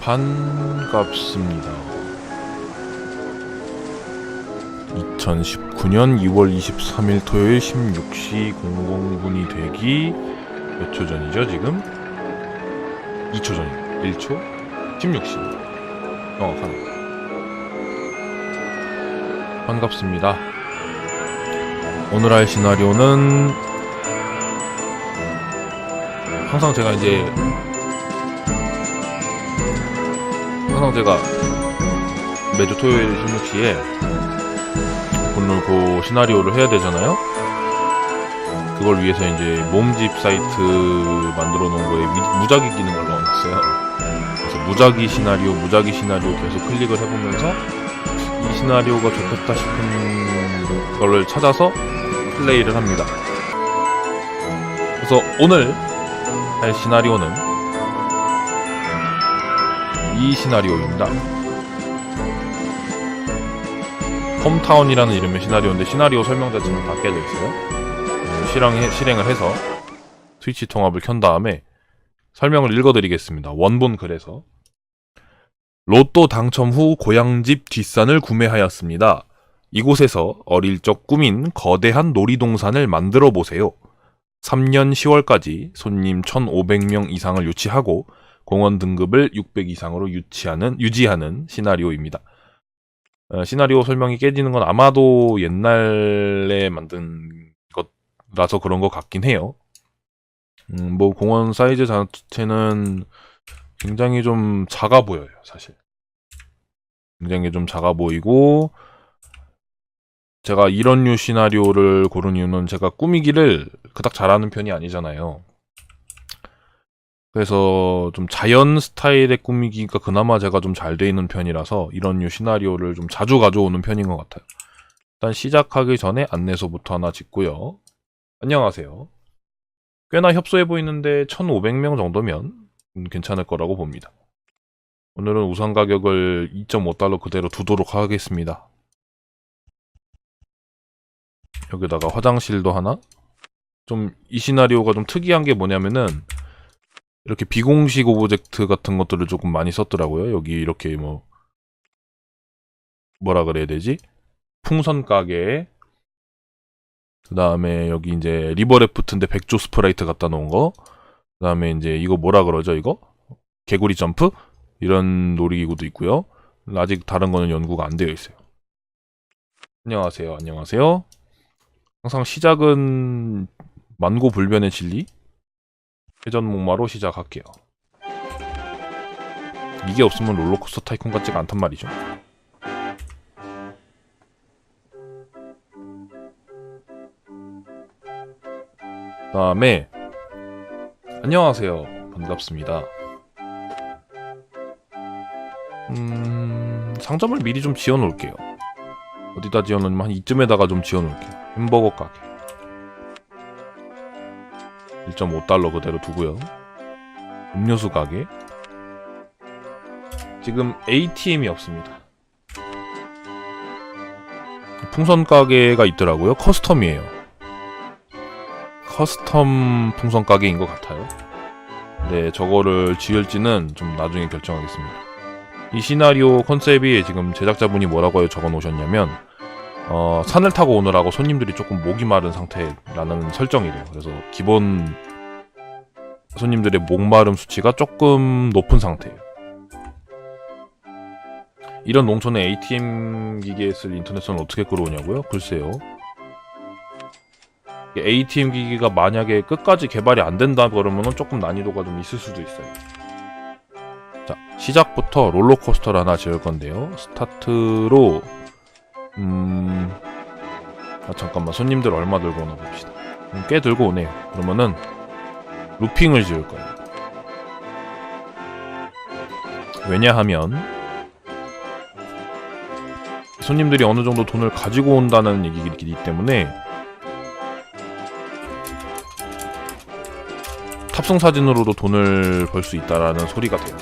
반갑습니다. 2019년 2월 23일 토요일 16시 00분이 되기 몇 초 전이죠, 지금? 2초 전이요. 1초? 16시. 정확하네. 반갑습니다. 오늘 할 시나리오는 항상 제가 이제 항상 제가 매주 토요일 16시에 오늘 그 시나리오를 해야 되잖아요. 그걸 위해서 이제 몸집 사이트 만들어 놓은 거에 미- 무작위 기능을 넣어놨어요. 그래서 무작위 시나리오, 무작위 시나리오 계속 클릭을 해보면서 이 시나리오가 좋겠다 싶은 거를 찾아서 플레이를 합니다. 그래서 오늘 할 시나리오는 이 시나리오입니다. 홈타운이라는 이름의 시나리오인데 시나리오 설명 자체는 다 깨져 있어요. 음, 실행, 실행을 해서 스위치 통합을 켠 다음에 설명을 읽어드리겠습니다. 원본 글에서 로또 당첨 후 고향집 뒷산을 구매하였습니다. 이곳에서 어릴 적 꿈인 거대한 놀이동산을 만들어 보세요. 3년 10월까지 손님 1,500명 이상을 유치하고 공원 등급을 600 이상으로 유치하는, 유지하는 시나리오입니다. 어, 시나리오 설명이 깨지는 건 아마도 옛날에 만든 것라서 그런 것 같긴 해요. 음, 뭐 공원 사이즈 자체는 굉장히 좀 작아 보여요, 사실. 굉장히 좀 작아 보이고 제가 이런 류 시나리오를 고른 이유는 제가 꾸미기를 그닥 잘하는 편이 아니잖아요. 그래서 좀 자연 스타일의 꾸미기가 그나마 제가 좀 잘 돼 있는 편이라서 이런 류 시나리오를 좀 자주 가져오는 편인 것 같아요. 일단 시작하기 전에 안내소부터 하나 짓고요. 안녕하세요. 꽤나 협소해 보이는데 1,500명 정도면 음, 괜찮을 거라고 봅니다. 오늘은 우선 가격을 2.5달러 그대로 두도록 하겠습니다. 여기다가 화장실도 하나? 좀 이 시나리오가 좀 특이한 게 뭐냐면은 이렇게 비공식 오브젝트 같은 것들을 조금 많이 썼더라고요. 여기 이렇게 뭐 뭐라 그래야 되지? 풍선 가게 그 다음에 여기 이제 리버레프트인데 백조 스프라이트 갖다 놓은 거. 그 다음에 이제 이거 뭐라 그러죠, 이거? 개구리 점프? 이런 놀이기구도 있고요. 아직 다른 거는 연구가 안 되어 있어요. 안녕하세요, 안녕하세요. 항상 시작은 만고불변의 진리? 회전 목마로 시작할게요. 이게 없으면 롤러코스터 타이쿤 같지가 않단 말이죠. 다음에 안녕하세요. 반갑습니다. 음, 상점을 미리 좀 지어 놓을게요. 어디다 지어 놓으면 한 이쯤에다가 좀 지어 놓을게요. 햄버거 가게. 1.5달러 그대로 두고요. 음료수 가게. 지금 ATM이 없습니다. 풍선 가게가 있더라고요. 커스텀이에요. 커스텀 풍선 가게인 것 같아요. 네, 저거를 지을지는 좀 나중에 결정하겠습니다. 이 시나리오 컨셉이 지금 제작자분이 뭐라고 적어 놓으셨냐면 어, 산을 타고 오느라고 손님들이 조금 목이 마른 상태라는 설정이래요. 그래서 기본 손님들의 목마름 수치가 조금 높은 상태예요. 이런 농촌에 ATM 기기에 쓸 인터넷선을 어떻게 끌어오냐고요? 글쎄요. ATM 기기가 만약에 끝까지 개발이 안 된다 그러면은 조금 난이도가 좀 있을 수도 있어요. 자, 시작부터 롤러코스터를 하나 지을 건데요. 스타트로 음... 아 잠깐만 손님들 얼마 들고 오나 봅시다. 음, 꽤 들고 오네요. 그러면은 루핑을 지을 거예요. 왜냐하면 손님들이 어느 정도 돈을 가지고 온다는 얘기이기 때문에 탑승 사진으로도 돈을 벌 수 있다라는 소리가 돼요.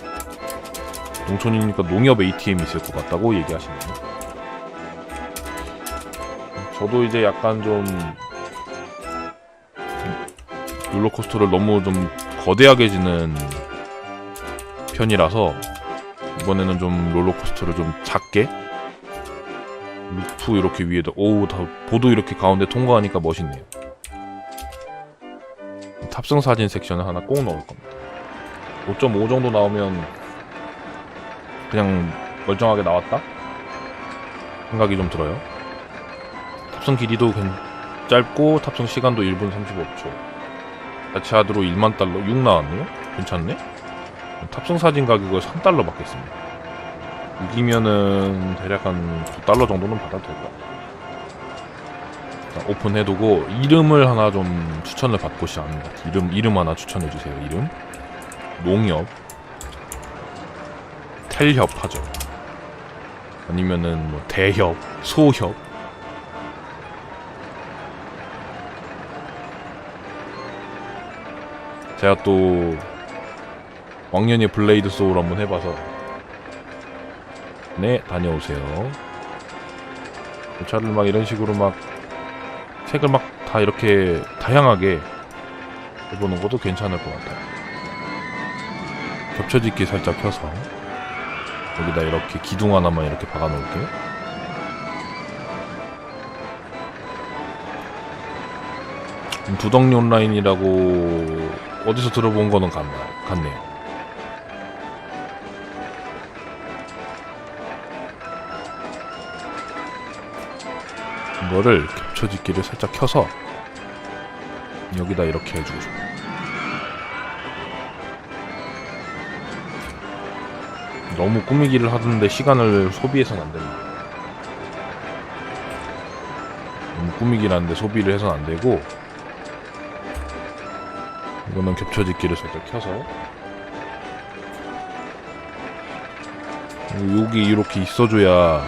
농촌이니까 농협 ATM이 있을 것 같다고 얘기하시네요. 저도 이제 약간 좀 롤러코스터를 너무 좀 거대하게 지는 편이라서 이번에는 좀 롤러코스터를 좀 작게 루프 이렇게 위에다 오우 다 보드 이렇게 가운데 통과하니까 멋있네요. 탑승 사진 섹션을 하나 꼭 넣을 겁니다. 5.5 정도 나오면 그냥 멀쩡하게 나왔다 생각이 좀 들어요. 탑승 길이도 괜- 짧고 탑승 시간도 1분 35초. 자체 하드로 1만 달러 6 나왔네요. 괜찮네. 탑승 사진 가격을 3달러 받겠습니다. 6이면은 대략 한 9달러 정도는 받아도 될 것 같아요. 자, 오픈해두고 이름을 하나 좀 추천을 받고 시작합니다. 이름 이름 하나 추천해주세요. 이름 농협 텔협 하죠. 아니면은 뭐 대협, 소협. 제가 또 왕년의 블레이드 소울 한번 해봐서 네 다녀오세요. 차를 막 이런 식으로 막 색을 막 다 이렇게 다양하게 해보는 것도 괜찮을 것 같아요. 겹쳐짓기 살짝 펴서 여기다 이렇게 기둥 하나만 이렇게 박아 놓을게요. 음, 두덩이 온라인이라고 어디서 들어본 거는 같나, 같네요. 이거를 겹쳐짓기를 살짝 켜서 여기다 이렇게 해주고 싶어요. 너무 꾸미기를 하던데 시간을 소비해서는 안 됩니다. 너무 꾸미기를 하는데 소비를 해서는 안 되고 이거는 겹쳐짓기를 살짝 켜서 여기 이렇게 있어줘야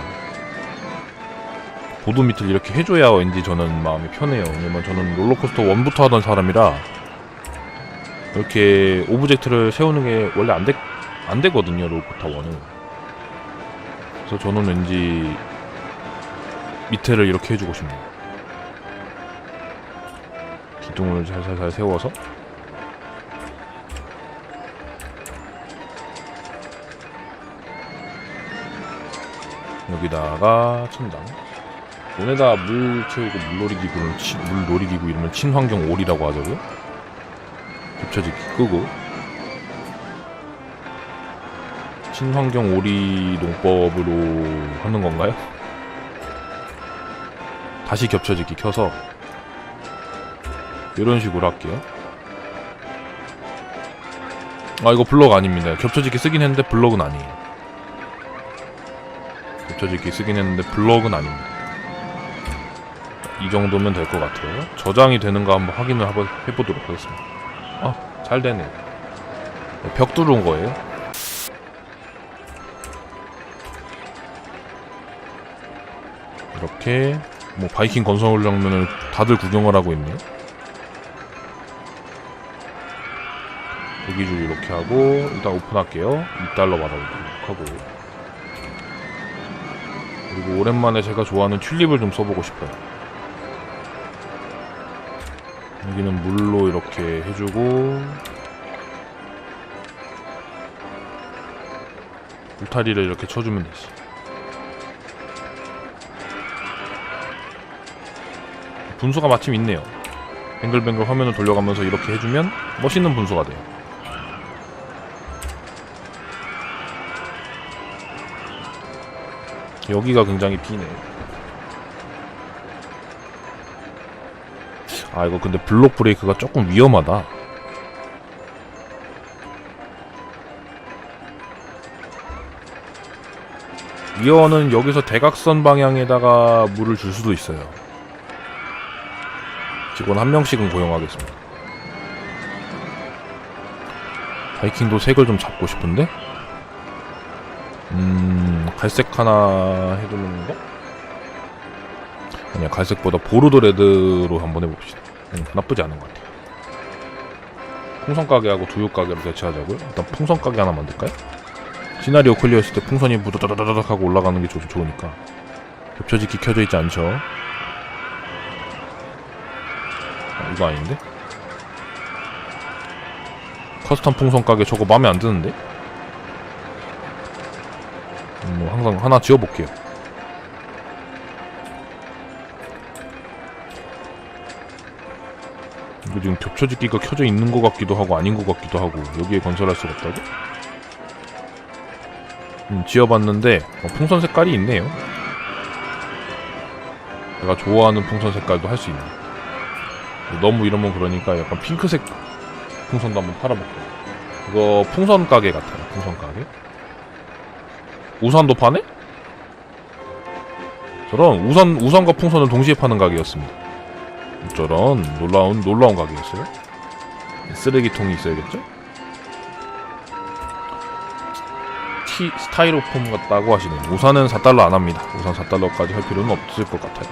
보도 밑을 이렇게 해줘야 왠지 저는 마음이 편해요. 왜냐면 저는 롤러코스터 1부터 하던 사람이라 이렇게 오브젝트를 세우는 게 원래 안, 되, 안 되거든요. 롤코스터 1은. 그래서 저는 왠지 밑에를 이렇게 해주고 싶네요. 기둥을 살살살 세워서 여기다가 천장 논에다 물 채우고 물놀이 기구는 치- 물놀이 기구 이름은 친환경 올이라고 하더라고요. 겹쳐지기 끄고 친환경 오리 농법으로 하는 건가요? 다시 겹쳐지기 켜서 이런 식으로 할게요. 아 이거 블럭 아닙니다. 겹쳐지기 쓰긴 했는데 블럭은 아니에요. 겹쳐지기 쓰긴 했는데 블럭은 아닙니다. 이 정도면 될 것 같아요. 저장이 되는가 한번 확인을 한번 해보도록 하겠습니다. 아, 잘 되네. 네, 벽 뚫은 거예요. 이렇게 뭐 바이킹 건설 장면을 다들 구경을 하고 있네요. 여기 줄 이렇게 하고 일단 오픈할게요. 2달러 받아보도록 하고 그리고 오랜만에 제가 좋아하는 튤립을 좀 써보고 싶어요. 여기는 물로 이렇게 해주고 울타리를 이렇게 쳐주면 되지. 분수가 마침 있네요. 뱅글뱅글 화면을 돌려가면서 이렇게 해주면 멋있는 분수가 돼요. 여기가 굉장히 비네. 아 이거 근데 블록 브레이크가 조금 위험하다. 위어는 여기서 대각선 방향에다가 물을 줄 수도 있어요. 직원 한 명씩은 고용하겠습니다. 바이킹도 색을 좀 잡고 싶은데? 음, 갈색 하나 해두는 거? 아니야, 갈색보다 보르도 레드로 한번 해봅시다. 음, 나쁘지 않은 것 같아요. 풍선 가게하고 두유 가게로 대체하자고요? 일단 풍선 가게 하나 만들까요? 시나리오 클리어했을 때 풍선이 부드다다다닥 하고 올라가는 게좀 좋으니까 겹쳐지기 켜져 있지 않죠? 아, 이거 아닌데? 커스텀 풍선 가게 저거 마음에 안 드는데? 음, 뭐 항상 하나 지어볼게요. 이거 지금 겹쳐짓기가 켜져 있는 것 같기도 하고 아닌 것 같기도 하고 여기에 건설할 수가 없다고? 음, 지어봤는데 어, 풍선 색깔이 있네요. 내가 좋아하는 풍선 색깔도 할 수 있네. 너무 이러면 그러니까 약간 핑크색 풍선도 한번 팔아볼게요. 이거 풍선 가게 같아요. 풍선 가게. 우산도 파네? 저런 우산 우산과 풍선을 동시에 파는 가게였습니다. 저런 놀라운 놀라운 가게였어요. 쓰레기통이 있어야겠죠? 티 스타이로폼 같다고 하시네요. 우산은 4달러 안 합니다. 우산 4달러까지 할 필요는 없을 것 같아요.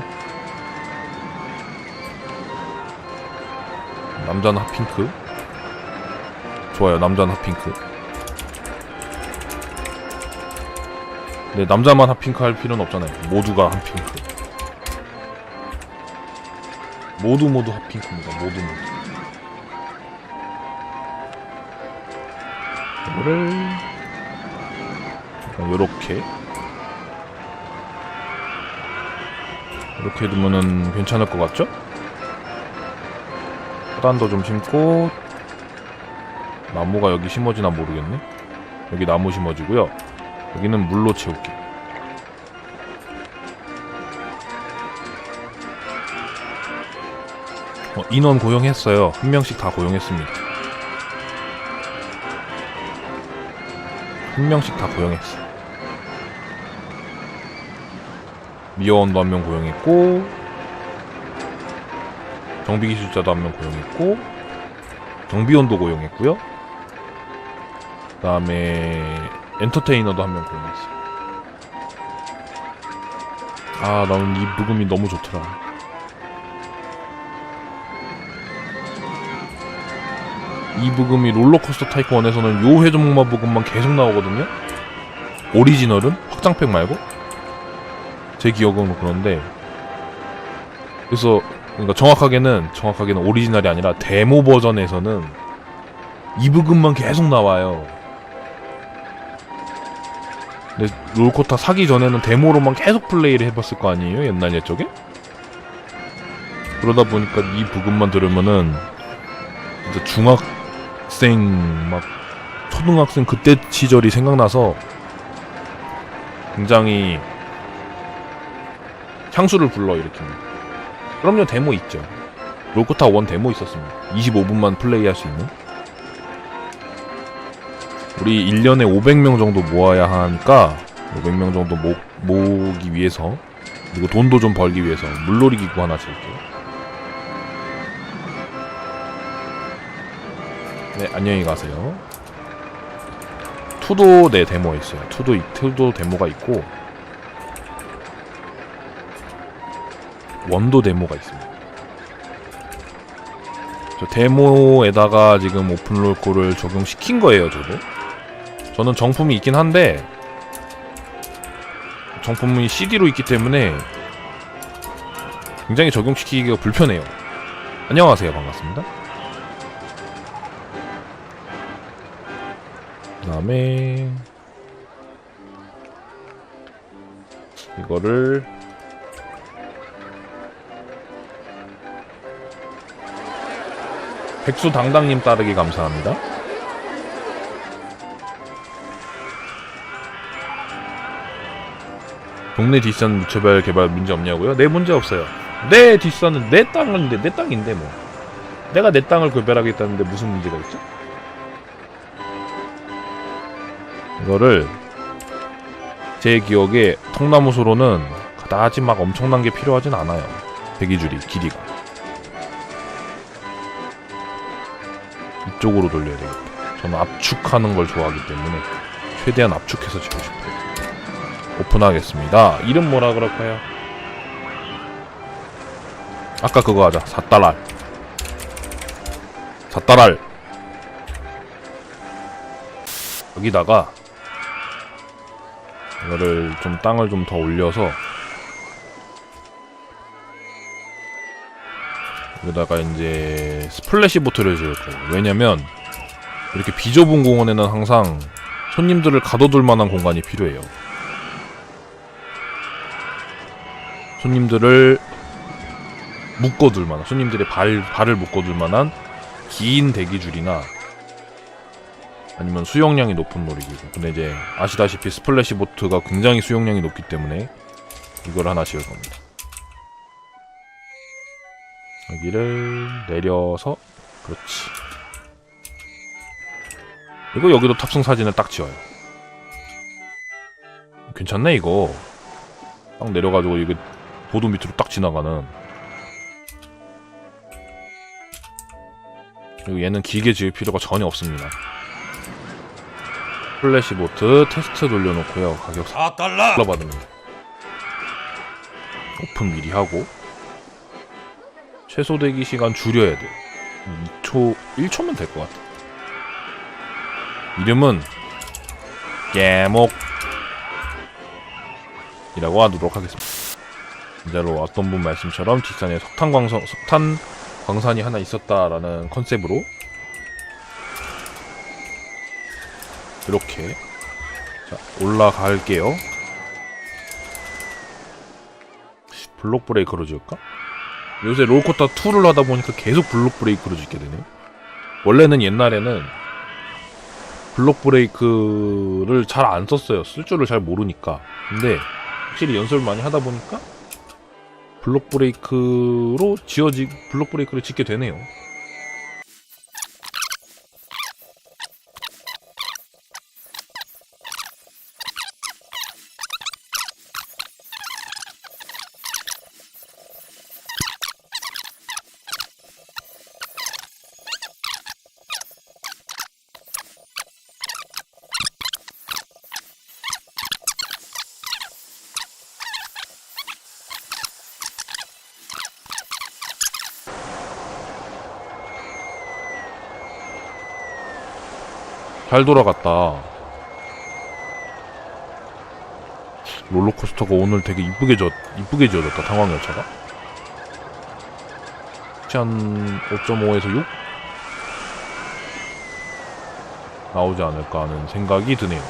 남자는 핫핑크. 좋아요. 남자는 핫핑크. 네, 남자만 핫핑크 할 필요는 없잖아요. 모두가 핫핑크. 모두 모두 핫핑크입니다. 모두 모두. 이거를 요렇게 이렇게 두면은 괜찮을 것 같죠? 화단도 좀 심고 나무가 여기 심어지나 모르겠네. 여기 나무 심어지고요. 여기는 물로 채울게. 어, 인원 고용했어요. 한 명씩 다 고용했습니다. 한 명씩 다 고용했어. 미어원도 한 명 고용했고, 정비기술자도 한 명 고용했고, 정비원도 고용했고요. 그 다음에 엔터테이너도 한명 고용했어. 아, 나는 이 부금이 너무 좋더라. 이 부금이 롤러코스터 타이코 1에서는 요 회전목마 부금만 계속 나오거든요. 오리지널은 확장팩 말고 제 기억은 그런데 그래서 그러니까 정확하게는 정확하게는 오리지널이 아니라 데모 버전에서는 이 부금만 계속 나와요. 근데 롤코타 사기 전에는 데모로만 계속 플레이를 해봤을 거 아니에요 옛날 옛적에? 그러다 보니까 이 부금만 들으면은 진짜 중학생 막 초등학생 그때 시절이 생각나서 굉장히 향수를 불러 일으킵니다. 그럼요 데모 있죠. 롤코타 1 데모 있었습니다. 25분만 플레이할 수 있는. 우리 1년에 500명 정도 모아야 하니까 500명 정도 모, 모으기 위해서 그리고 돈도 좀 벌기 위해서 물놀이 기구 하나 지을게요. 네, 안녕히 가세요. 투도 네 데모 있어요. 투도 이- 투도 데모가 있고 원도 데모가 있습니다. 저 데모에다가 지금 오픈롤코를 적용시킨 거예요, 저도. 저는 정품이 있긴 한데 정품이 CD로 있기 때문에 굉장히 적용시키기가 불편해요. 안녕하세요, 반갑습니다. 그 다음에 이거를 백수 당당님 따르기 감사합니다. 동네 뒷산 무차별 개발 문제 없냐고요? 네 문제 없어요. 내 뒷산은 내 땅인데 내 땅인데 뭐 내가 내 땅을 개발하겠다는데 무슨 문제가 있죠? 이거를 제 기억에 통나무 소로는 그다지 막 엄청난 게 필요하진 않아요. 배기줄이 길이가 이쪽으로 돌려야 되겠다. 저는 압축하는 걸 좋아하기 때문에 최대한 압축해서 치고 싶어요. 오픈하겠습니다. 이름 뭐라 그럴까요? 아까 그거 하자. 사따랄. 사따랄. 여기다가 이거를 좀 땅을 좀 더 올려서 여기다가 이제 스플래시 보트를 지을 거예요. 왜냐면 이렇게 비좁은 공원에는 항상 손님들을 가둬둘 만한 공간이 필요해요. 손님들을 묶어둘 만한 손님들의 발 발을 묶어둘 만한 긴 대기줄이나 아니면 수용량이 높은 놀이기구. 근데 이제 아시다시피 스플래시 보트가 굉장히 수용량이 높기 때문에 이걸 하나 지을 겁니다. 여기를 내려서 그렇지. 그리고 여기도 탑승 사진을 딱 지어요. 괜찮네 이거. 딱 내려가지고 이게 보도 밑으로 딱 지나가는. 그리고 얘는 길게 지을 필요가 전혀 없습니다. 플래시 보트 테스트 돌려놓고요. 가격 4달러! 받습니다. 오픈 미리 하고 최소 대기 시간 줄여야 돼. 2초, 1초면 될 것 같아. 이름은 깨목 이라고 하도록 하겠습니다. 진짜로 어떤 분 말씀처럼 뒷산에 석탄 광선, 석탄 광산이 하나 있었다라는 컨셉으로 이렇게 자 올라갈게요. 블록 브레이크로 지을까? 요새 롤코타 2를 하다 보니까 계속 블록 브레이크로 짓게 되네요. 원래는 옛날에는 블록 브레이크를 잘 안 썼어요. 쓸 줄을 잘 모르니까. 근데 확실히 연습을 많이 하다 보니까 블록 브레이크로 지어지 블록 브레이크를 짓게 되네요. 잘 돌아갔다. 롤러코스터가 오늘 되게 이쁘게 져 이쁘게 지어졌다 당황열차가. 한 5.5에서 6 나오지 않을까 하는 생각이 드네요.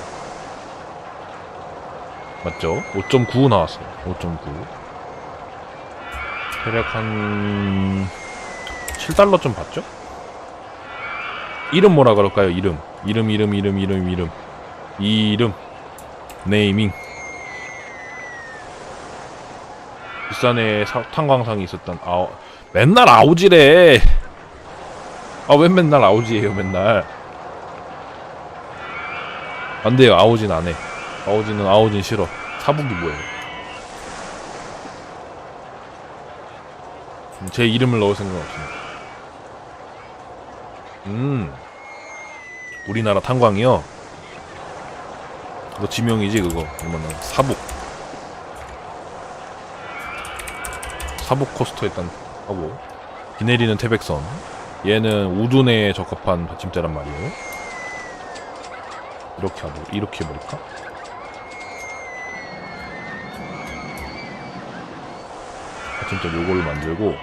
맞죠? 5.9 나왔어요. 5.9. 대략 한 7달러쯤 받죠? 이름 뭐라 그럴까요? 이름. 이름, 이름, 이름, 이름, 이름. 이름. 네이밍. 사- 탄광상이 있었던 아우 맨날 아우지래. 아 왜 맨날 아우지예요 맨날. 안 돼요 아우진 안 해. 아우지는 아우진 싫어. 사북이 뭐예요? 음, 제 이름을 넣을 생각 없습니다. 음. 우리나라 탄광이요. 그거 지명이지 그거. 이거는 사북. 사북 코스터에 딴 하고 비 내리는 태백선. 얘는 우둔에 적합한 받침대란 말이에요. 이렇게 하고 이렇게 해버릴까? 받침대 요거를 만들고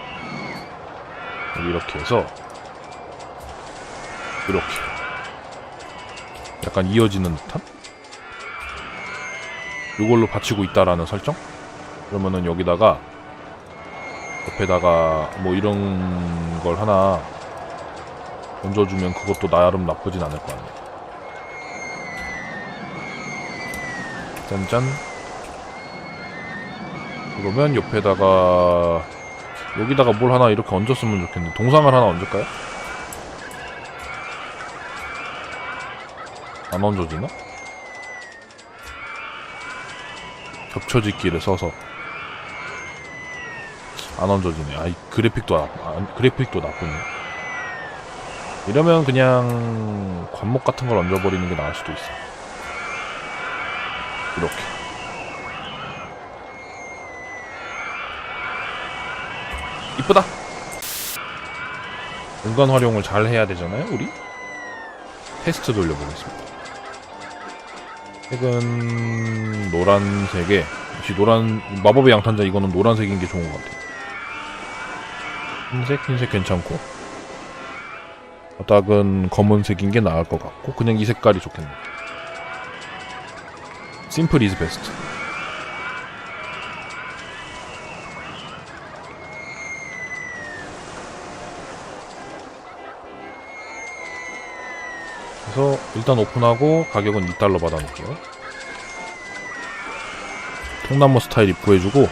이렇게 해서 이렇게 약간 이어지는 듯한? 요걸로 받치고 있다라는 설정? 그러면은 여기다가 옆에다가 뭐 이런 걸 하나 얹어주면 그것도 나름 나쁘진 않을 거 아니야 짠짠. 그러면 옆에다가 여기다가 뭘 하나 이렇게 얹었으면 좋겠는데 동상을 하나 얹을까요? 안 얹어지나? 겹쳐짓기를 써서 안 얹어지네. 아이 그래픽도 나, 아, 그래픽도 나쁘네. 이러면 그냥 관목 같은 걸 얹어버리는 게 나을 수도 있어. 이렇게. 이쁘다. 공간 활용을 잘 해야 되잖아요, 우리? 테스트 돌려보겠습니다. 색은 노란색에 역시 노란 마법의 양탄자 이거는 노란색인 게 좋은 것 같아요. 흰색 흰색 괜찮고 바닥은 검은색인 게 나을 것 같고 그냥 이 색깔이 좋겠네. 심플 이즈 베스트. 그래서 일단 오픈하고 가격은 2달러 받아놓을게요. 통나무 스타일 입구해주고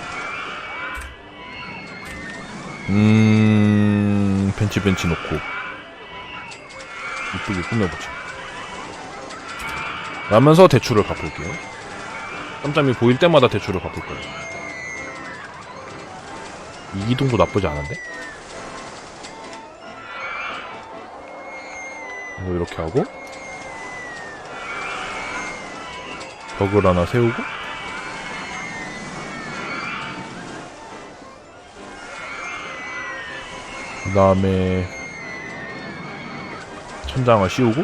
음 벤치 벤치 놓고 이쁘게 꾸며보자. 라면서 대출을 갚을게요. 짬짬이 보일 때마다 대출을 갚을 거예요. 이기동도 나쁘지 않은데? 이거 이렇게 하고 벽을 하나 세우고? 그 다음에 천장을 씌우고?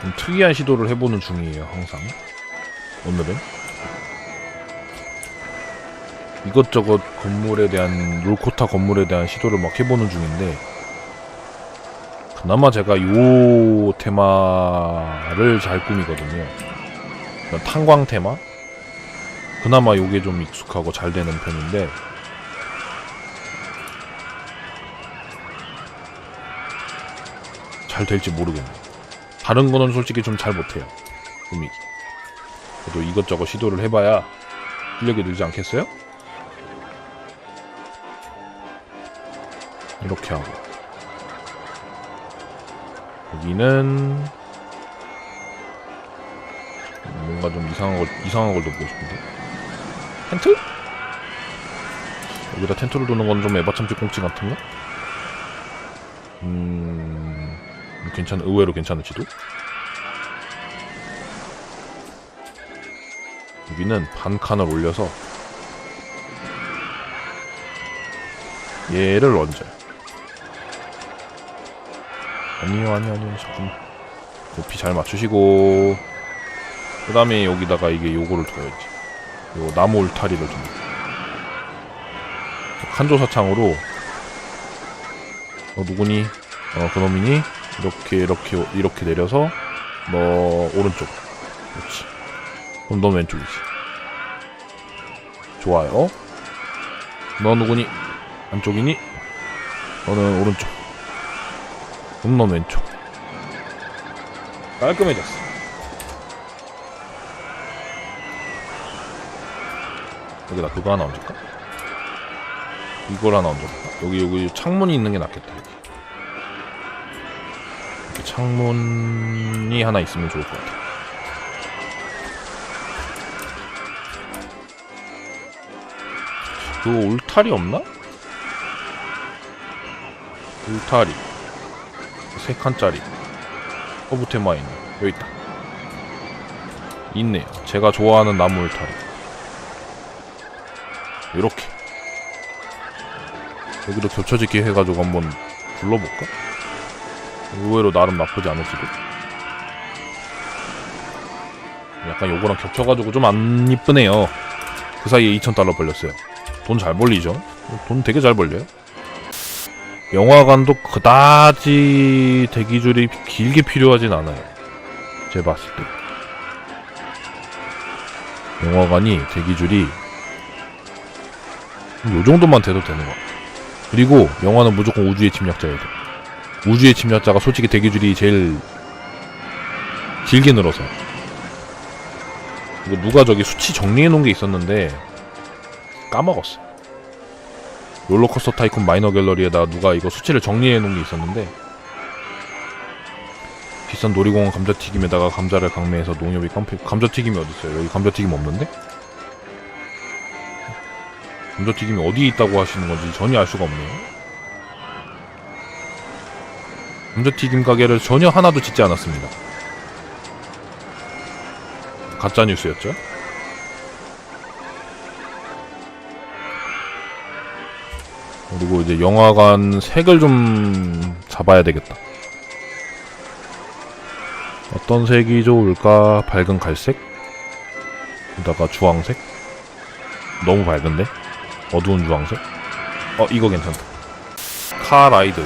좀 특이한 시도를 해보는 중이에요 항상. 오늘은. 이것저것 건물에 대한 롤코타 건물에 대한 시도를 막 해보는 중인데 그나마 제가 요 테마를 잘 꾸미거든요. 그런 탄광 테마? 그나마 요게 좀 익숙하고 잘 되는 편인데. 잘 될지 모르겠네 다른 거는 솔직히 좀 잘 못해요. 꾸미기 그래도 이것저것 시도를 해봐야 실력이 늘지 않겠어요? 이렇게 하고 여기는 뭔가 좀 이상한 걸 이상한 걸 넣고 싶은데 텐트? 여기다 텐트를 도는 건 좀 에바참치 꽁치 같은가? 음 괜찮 의외로 괜찮을지도 여기는 반 칸을 올려서 얘를 얹어요. 아니요, 아니요, 아니요. 잠깐만. 높이 잘 맞추시고. 그 다음에 여기다가 이게 요거를 둬야지. 요 나무 울타리를 둡니다. 칸조사창으로. 어, 누구니? 어, 그놈이니? 이렇게, 이렇게, 이렇게 내려서, 너, 오른쪽. 그렇지. 그럼 넌 왼쪽이지. 좋아요. 너 누구니? 안쪽이니? 너는 오른쪽. 넌 왼쪽. 깔끔해졌어. 여기다 그거 하나 얹을까? 이걸 하나 얹을까? 여기 여기 창문이 있는 게 낫겠다. 여기. 이렇게 창문이 하나 있으면 좋을 것 같아. 그 울타리 없나? 울타리 세 칸짜리. 허브테마 있네 여기 있다. 있네요. 제가 좋아하는 나무 울타리. 이렇게. 여기도 겹쳐지게 해가지고 한번 불러볼까? 의외로 나름 나쁘지 않을지도. 약간 요거랑 겹쳐가지고 좀 안 이쁘네요. 그 사이에 2,000달러 벌렸어요. 돈 잘 벌리죠? 돈 되게 잘 벌려요. 영화관도 그다지 대기줄이 길게 필요하진 않아요. 제가 봤을 때. 영화관이 대기줄이 요 정도만 돼도 되는 것 같아. 그리고 영화는 무조건 우주의 침략자여야 돼. 우주의 침략자가 솔직히 대기줄이 제일 길게 늘어서. 이거 누가 저기 수치 정리해 놓은 게 있었는데 까먹었어. 롤러코스터 타이쿤 마이너 갤러리에다 누가 이거 수치를 정리해 놓은 게 있었는데 비싼 놀이공원 감자튀김에다가 감자를 강매해서 농협이 깜패 감자튀김이 어딨어요? 여기 감자튀김 없는데? 감자튀김이 어디에 있다고 하시는 건지 전혀 알 수가 없네요. 감자튀김 가게를 전혀 하나도 짓지 않았습니다. 가짜 뉴스였죠? 그리고 이제 영화관 색을 좀 잡아야 되겠다. 어떤 색이 좋을까? 밝은 갈색? 게다가 주황색? 너무 밝은데? 어두운 주황색? 어, 이거 괜찮다. 카라이드를,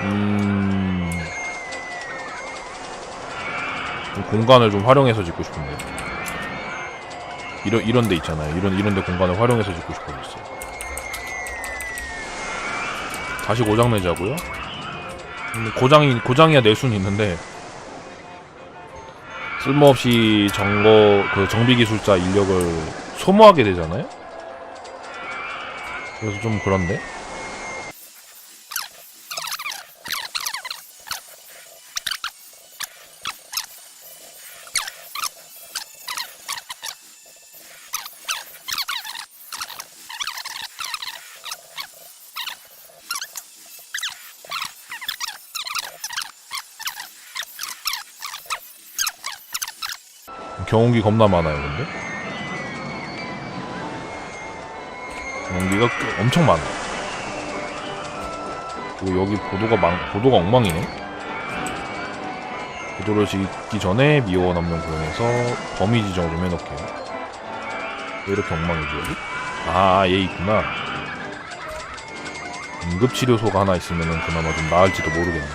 음, 좀 공간을 좀 활용해서 짓고 싶은데. 이런, 이런 데 있잖아요. 이런, 이런 데 공간을 활용해서 짓고 싶어졌어요. 다시 고장 내자고요? 음, 고장이 고장이야 낼 수는 있는데 쓸모없이 정거 그 정비 기술자 인력을 소모하게 되잖아요. 그래서 좀 그런데. 경운기 겁나 많아요, 근데. 경운기가 꽤- 엄청 많아. 그리고 여기 보도가 망, 보도가 엉망이네. 보도를 짓기 전에 미호가 남는 구역에서 범위 지정을 좀 해놓을게요. 왜 이렇게 엉망이지, 여기? 아, 얘 있구나. 응급치료소가 하나 있으면은 그나마 좀 나을지도 모르겠네.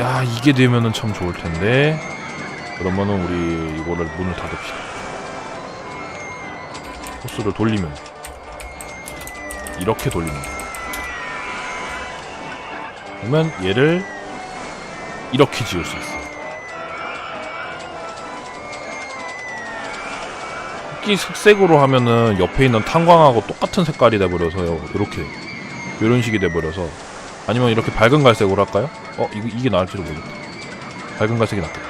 야, 이게 되면은 참 좋을 텐데. 그러면은 우리 이거를 문을 닫읍시다. 호스를 돌리면 돼. 이렇게 돌리면 돼. 그러면 얘를 이렇게 지을 수 있어. 흑기 흑색으로 하면은 옆에 있는 탄광하고 똑같은 색깔이 돼버려서요. 이렇게 이런 식이 돼버려서 아니면 이렇게 밝은 갈색으로 할까요? 어 이거 이게 나을지도 모르겠다. 밝은 갈색이 낫겠다.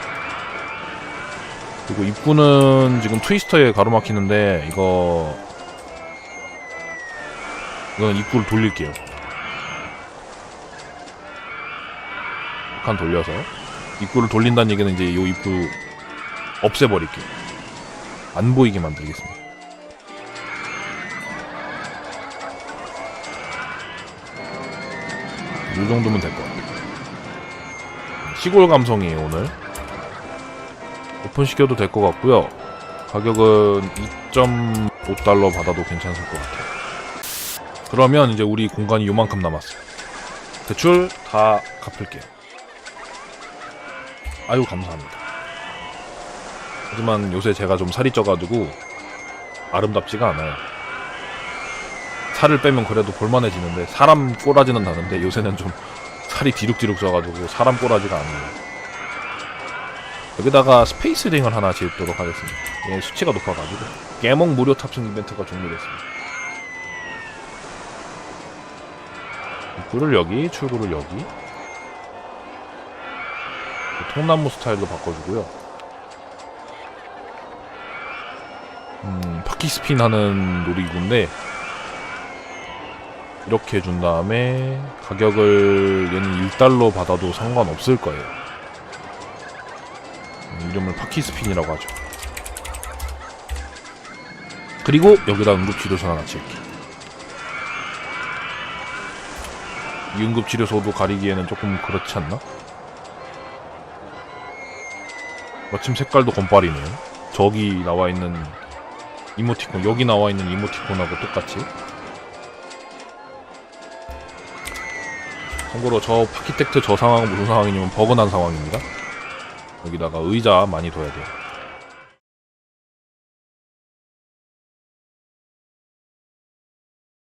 그리고 입구는 지금 트위스터에 가로막히는데 이거 이거는 입구를 돌릴게요. 한 돌려서 입구를 돌린다는 얘기는 이제 이 입구 없애버릴게요. 안 보이게 만들겠습니다. 이 정도면 될 것 같아요. 시골 감성이에요 오늘. 오픈시켜도 될 것 같고요. 가격은 2.5달러 받아도 괜찮을 것 같아요. 그러면 이제 우리 공간이 요만큼 남았어요. 대출 다 갚을게요. 아유 감사합니다. 하지만 요새 제가 좀 살이 쪄가지고 아름답지가 않아요. 살을 빼면 그래도 볼만해지는데 사람 꼬라지는 나는데 요새는 좀 살이 뒤룩뒤룩 쪄가지고 사람 꼬라지가 아니에요. 여기다가 스페이스 링을 하나 지도록 하겠습니다. 얘 수치가 높아가지고 깨몽 무료 탑승 이벤트가 종료됐습니다. 입구를 여기, 출구를 여기. 통나무 스타일로 바꿔주고요. 음, 바퀴 스핀 하는 놀이기구인데 이렇게 해준 다음에 가격을 얘는 1달러 받아도 상관없을 거예요. 음, 이름을 바퀴 스핀이라고 하죠. 그리고 여기다 응급치료소 하나 칠게. 이 응급치료소도 가리기에는 조금 그렇지 않나? 마침 색깔도 건빨이네요. 저기 나와 있는 이모티콘, 여기 나와 있는 이모티콘하고 똑같이. 참고로 저 파키텍트 저 상황은 무슨 상황이냐면 버그난 상황입니다. 여기다가 의자 많이 둬야 돼요.